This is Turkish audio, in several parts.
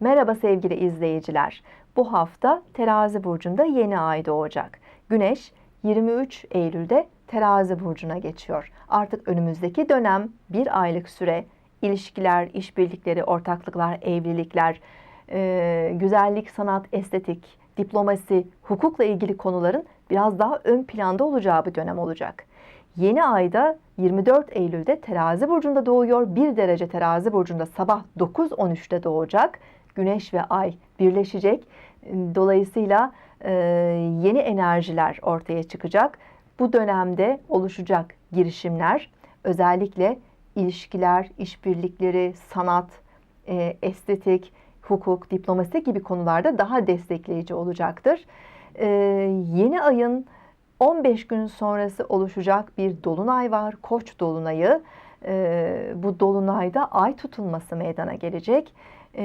Merhaba sevgili izleyiciler. Bu hafta Terazi burcunda yeni ay doğacak. Güneş 23 Eylül'de Terazi burcuna geçiyor. Artık önümüzdeki dönem bir aylık süre ilişkiler, işbirlikleri, ortaklıklar, evlilikler, e, güzellik, sanat, estetik, diplomasi, hukukla ilgili konuların biraz daha ön planda olacağı bir dönem olacak. Yeni ayda 24 Eylül'de Terazi burcunda doğuyor. 1 derece Terazi burcunda sabah 9.13'te doğacak. Güneş ve Ay birleşecek. Dolayısıyla e, yeni enerjiler ortaya çıkacak. Bu dönemde oluşacak girişimler özellikle ilişkiler, işbirlikleri, sanat, e, estetik, hukuk, diplomasi gibi konularda daha destekleyici olacaktır. E, yeni ayın 15 gün sonrası oluşacak bir dolunay var. Koç dolunayı. E, bu dolunayda ay tutulması meydana gelecek. E,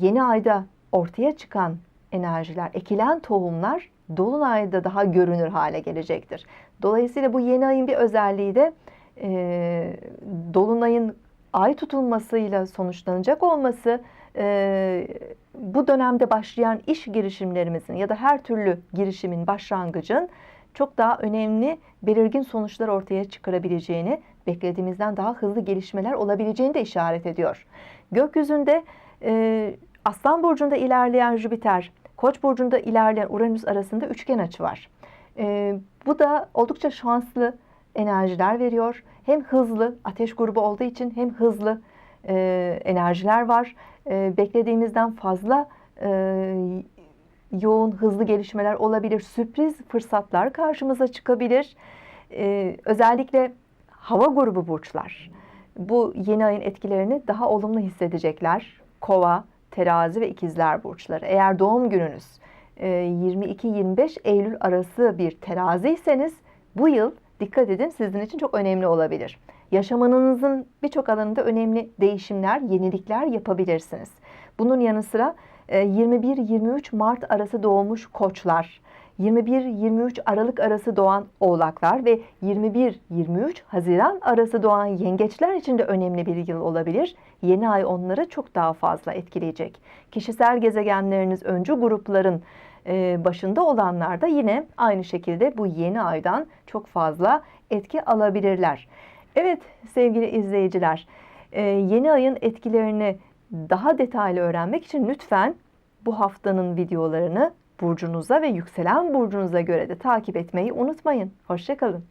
yeni ayda ortaya çıkan enerjiler, ekilen tohumlar dolunayda daha görünür hale gelecektir. Dolayısıyla bu yeni ayın bir özelliği de e, dolunayın ay tutulmasıyla sonuçlanacak olması e, bu dönemde başlayan iş girişimlerimizin ya da her türlü girişimin başlangıcın çok daha önemli belirgin sonuçlar ortaya çıkarabileceğini, beklediğimizden daha hızlı gelişmeler olabileceğini de işaret ediyor. Gökyüzünde e, Aslan burcunda ilerleyen Jüpiter, Koç burcunda ilerleyen Uranüs arasında üçgen açı var. E, bu da oldukça şanslı enerjiler veriyor. Hem hızlı, ateş grubu olduğu için hem hızlı e, enerjiler var. E, beklediğimizden fazla e, yoğun, hızlı gelişmeler olabilir. Sürpriz fırsatlar karşımıza çıkabilir. E, özellikle hava grubu burçlar bu yeni ayın etkilerini daha olumlu hissedecekler. Kova, terazi ve ikizler burçları. Eğer doğum gününüz 22-25 e, Eylül arası bir teraziyseniz bu yıl dikkat edin sizin için çok önemli olabilir. Yaşamanızın birçok alanında önemli değişimler, yenilikler yapabilirsiniz. Bunun yanı sıra 21-23 e, Mart arası doğmuş koçlar, 21-23 Aralık arası doğan oğlaklar ve 21-23 Haziran arası doğan yengeçler için de önemli bir yıl olabilir. Yeni ay onları çok daha fazla etkileyecek. Kişisel gezegenleriniz öncü grupların e, başında olanlar da yine aynı şekilde bu yeni aydan çok fazla etki alabilirler. Evet sevgili izleyiciler, e, yeni ayın etkilerini daha detaylı öğrenmek için lütfen bu haftanın videolarını burcunuza ve yükselen burcunuza göre de takip etmeyi unutmayın. Hoşçakalın.